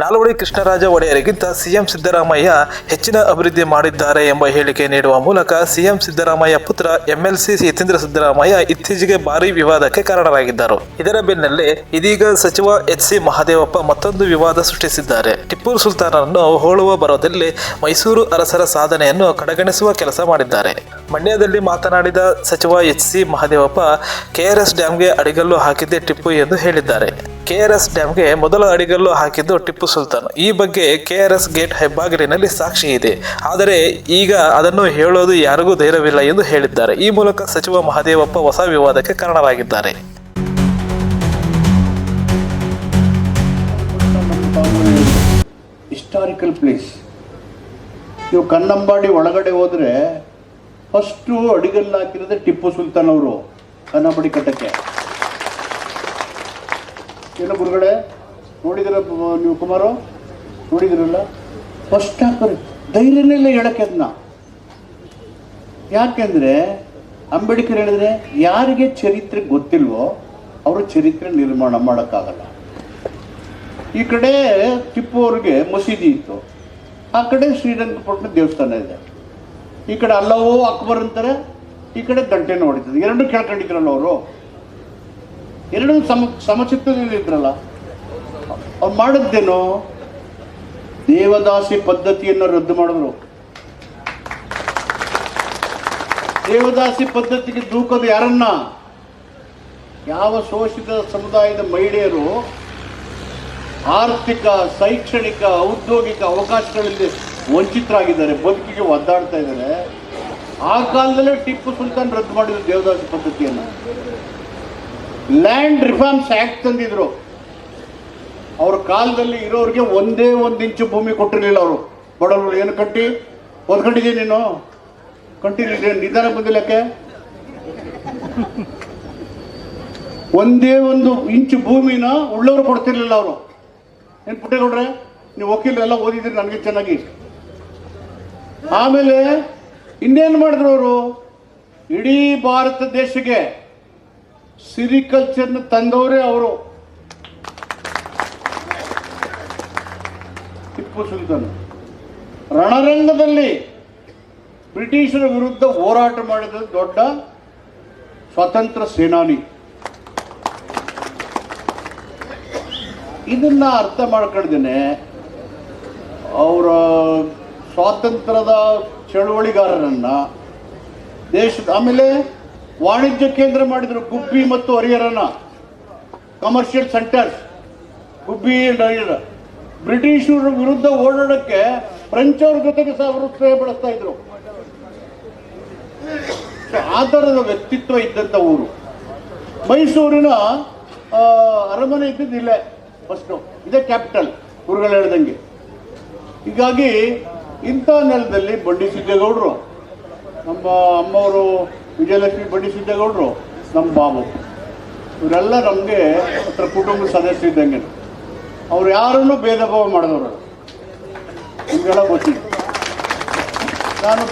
ನಾಲ್ವಡಿ ಕೃಷ್ಣರಾಜ ಒಡೆಯರಿಗಿಂತ ಸಿಎಂ ಸಿದ್ದರಾಮಯ್ಯ ಹೆಚ್ಚಿನ ಅಭಿವೃದ್ಧಿ ಮಾಡಿದ್ದಾರೆ ಎಂಬ ಹೇಳಿಕೆ ನೀಡುವ ಮೂಲಕ ಸಿಎಂ ಸಿದ್ದರಾಮಯ್ಯ ಪುತ್ರ ಎಂಎಲ್ಸಿ ಯತೀಂದ್ರ ಸಿದ್ದರಾಮಯ್ಯ ಇತ್ತೀಚೆಗೆ ಭಾರೀ ವಿವಾದಕ್ಕೆ ಕಾರಣರಾಗಿದ್ದರು. ಇದರ ಬೆನ್ನಲ್ಲೇ ಇದೀಗ ಸಚಿವ ಎಚ್ ಸಿ ಮಹದೇವಪ್ಪ ಮತ್ತೊಂದು ವಿವಾದ ಸೃಷ್ಟಿಸಿದ್ದಾರೆ. ಟಿಪ್ಪು ಸುಲ್ತಾನರನ್ನು ಹೋಳುವ ಬರೋದಲ್ಲಿ ಮೈಸೂರು ಅರಸರ ಸಾಧನೆಯನ್ನು ಕಡೆಗಣಿಸುವ ಕೆಲಸ ಮಾಡಿದ್ದಾರೆ. ಮಂಡ್ಯದಲ್ಲಿ ಮಾತನಾಡಿದ ಸಚಿವ ಎಚ್ ಸಿ ಮಹದೇವಪ್ಪ ಕೆಆರ್ಎಸ್ ಡ್ಯಾಂಗೆ ಅಡಿಗಲ್ಲು ಹಾಕಿದ್ದೇ ಟಿಪ್ಪು ಎಂದು ಹೇಳಿದ್ದಾರೆ. ಕೆಆರ್ಎಸ್ ಡ್ಯಾಂಗೆ ಮೊದಲ ಅಡಿಗಲ್ಲು ಹಾಕಿದ್ದು ಟಿಪ್ಪು ಸುಲ್ತಾನ್. ಈ ಬಗ್ಗೆ ಕೆಆರ್ಎಸ್ ಗೇಟ್ ಹೆಬ್ಬಾಗಿಲಿನಲ್ಲಿ ಸಾಕ್ಷಿ ಇದೆ. ಆದರೆ ಈಗ ಅದನ್ನು ಹೇಳೋದು ಯಾರಿಗೂ ಧೈರ್ಯವಿಲ್ಲ ಎಂದು ಹೇಳಿದ್ದಾರೆ. ಈ ಮೂಲಕ ಸಚಿವ ಮಹಾದೇವಪ್ಪ ಹೊಸ ವಿವಾದಕ್ಕೆ ಕಾರಣರಾಗಿದ್ದಾರೆ. ಹಿಸ್ಟಾರಿಕಲ್ ಪ್ಲೇಸ್ ನೀವು ಕನ್ನಂಬಾಡಿ ಒಳಗಡೆ ಹೋದರೆ ಫಸ್ಟು ಅಡಿಗಲ್ಲು ಹಾಕಿರೋದೆ ಟಿಪ್ಪು ಸುಲ್ತಾನ್ ಅವರು. ಕನ್ನಂಬಾಡಿ ಕಟ್ಟಕ್ಕೆ. ಏನು ಗುರುಗಳೇ? ನೋಡಿದಿರ ನೀವು ಕುಮಾರ? ನೋಡಿದ್ರಲ್ಲ? ಫಸ್ಟ್ ಹಾಕೋರು ಧೈರ್ಯನೇ ಇಲ್ಲ ಹೇಳಕ್ಕೆ ಅದನ್ನ. ಯಾಕೆಂದ್ರೆ, ಅಂಬೇಡ್ಕರ್ ಹೇಳಿದ್ರೆ, ಯಾರಿಗೆ ಚರಿತ್ರೆ ಗೊತ್ತಿಲ್ವೋ, ಅವರು ಚರಿತ್ರೆ ನಿರ್ಮಾಣ ಮಾಡೋಕ್ಕಾಗಲ್ಲ. ಈ ಕಡೆ ಟಿಪ್ಪು ಅವ್ರಿಗೆ ಮಸೀದಿ ಇತ್ತು. ಆ ಕಡೆ ಶ್ರೀರಂಗಪಟ್ಟಣ ದೇವಸ್ಥಾನ ಇದೆ. ಈ ಕಡೆ ಅಲ್ಲವೋ ಅಕ್ಬರ್ ಅಂತಾರೆ, ಈ ಕಡೆ ಗಂಟೆ ಹೊಡಿತದೆ ಎರಡು ಕೇಳ್ಕೊಂಡಿದ್ರಲ್ಲ ಅವರು? ಎರಡು ಸಮ ಸಮಚಿತ್ತದಲ್ಲಿ ಇದ್ರಲ್ಲ? ಅವ್ರು ಮಾಡಿದ್ದೇನೋ ದೇವದಾಸಿ ಪದ್ಧತಿಯನ್ನು ರದ್ದು ಮಾಡಿದ್ರು. ದೇವದಾಸಿ ಪದ್ಧತಿಗೆ ದೂಕೋದು ಯಾರನ್ನ? ಯಾವ ಶೋಷಿತ ಸಮುದಾಯದ ಮಹಿಳೆಯರು ಆರ್ಥಿಕ, ಶೈಕ್ಷಣಿಕ, ಔದ್ಯೋಗಿಕ ಅವಕಾಶಗಳಲ್ಲಿ ವಂಚಿತರಾಗಿದ್ದಾರೆ, ಬದುಕಿಗೆ ಒದ್ದಾಡ್ತಾ ಇದ್ದಾರೆ. ಆ ಕಾಲದಲ್ಲೇ ಟಿಪ್ಪು ಸುಲ್ತಾನ್ ರದ್ದು ಮಾಡಿದ್ರು ದೇವದಾಸಿ ಪದ್ಧತಿಯನ್ನು. ಲ್ಯಾಂಡ್ ರಿಫಾರ್ಮ್ಸ್ ಆಕ್ಟ್ ತಂದಿದ್ರು. ಅವ್ರ ಕಾಲದಲ್ಲಿ ಇರೋರಿಗೆ ಒಂದೇ ಒಂದು ಇಂಚು ಭೂಮಿ ಕೊಟ್ಟಿರಲಿಲ್ಲ ಅವರು. ಬಡವರು ಏನು ಕಟ್ಟಿ ಓದ್ಕೊಂಡಿದ್ದೀನಿ ನೀನು? ಕಂಟಿನ್ಯೂ ನಿಧಾನ ಬಂದಿಲ್ಲಕ್ಕೆ ಒಂದೇ ಒಂದು ಇಂಚು ಭೂಮಿನ ಉಳ್ಳವರು ಕೊಡ್ತಿರ್ಲಿಲ್ಲ ಅವರು. ಏನು ಪುಟ್ಟೇಗೌಡ್ರೆ ನೀವು ವಕೀಲರೆಲ್ಲ ಓದಿದ್ರಿ ನನಗೆ ಚೆನ್ನಾಗಿ. ಆಮೇಲೆ ಇನ್ನೇನು ಮಾಡಿದ್ರು ಅವರು? ಇಡೀ ಭಾರತ ದೇಶಕ್ಕೆ ಸಿರಿಕಲ್ಚರ್ನ ತಂದವರೇ ಅವರು. ಟಿಪ್ಪು ಸುಲ್ತಾನ್ ರಣರಂಗದಲ್ಲಿ ಬ್ರಿಟಿಷರ ವಿರುದ್ಧ ಹೋರಾಟ ಮಾಡಿದ ದೊಡ್ಡ ಸ್ವತಂತ್ರ ಸೇನಾನಿ. ಇದನ್ನ ಅರ್ಥ ಮಾಡ್ಕೊಂಡಿದ್ದೇನೆ ಅವರ ಸ್ವಾತಂತ್ರ್ಯದ ಚಳುವಳಿಗಾರರನ್ನ ದೇಶದ ಆಮೇಲೆ ವಾಣಿಜ್ಯ ಕೇಂದ್ರ ಮಾಡಿದ್ರು ಗುಬ್ಬಿ ಮತ್ತು ಹರಿಹರನ commercial centres Gubbi and Harihara. ಬ್ರಿಟಿಷರ ವಿರುದ್ಧ ಓಡಾಡಕ್ಕೆ ಫ್ರೆಂಚ್ ಅವ್ರ ಜೊತೆಗೆ ಸಹ ಅವರು ಸ್ನೇಹ ಬೆಳೆಸ್ತಾ ಇದ್ರು. ಆ ಥರದ ವ್ಯಕ್ತಿತ್ವ ಇದ್ದಂಥ ಊರು. ಮೈಸೂರಿನ ಅರಮನೆ ಇದ್ದಿದ್ದು ಇಲ್ಲೇ ಫಸ್ಟು ಇದೇ ಕ್ಯಾಪಿಟಲ್ ಊರುಗಳು ಹೇಳ್ದಂಗೆ. ಹೀಗಾಗಿ ಇಂಥ ನೆಲದಲ್ಲಿ ಬಂಡಿ ಸಿದ್ದೇಗೌಡರು ನಮ್ಮ ಅಮ್ಮವರು ವಿಜಯಲಕ್ಷ್ಮಿ ಬಂಡಿ ಸಿದ್ದೇಗೌಡರು ನಮ್ಮ ಬಾಬು. ಇವರೆಲ್ಲ ನಮಗೆ ಹತ್ರ ಕುಟುಂಬದ ಸದಸ್ಯ ಇದ್ದಂಗೆ. ಅವ್ರು ಯಾರನ್ನು ಭೇದ ಭಾವ ಮಾಡಿದವರು? ನಾನು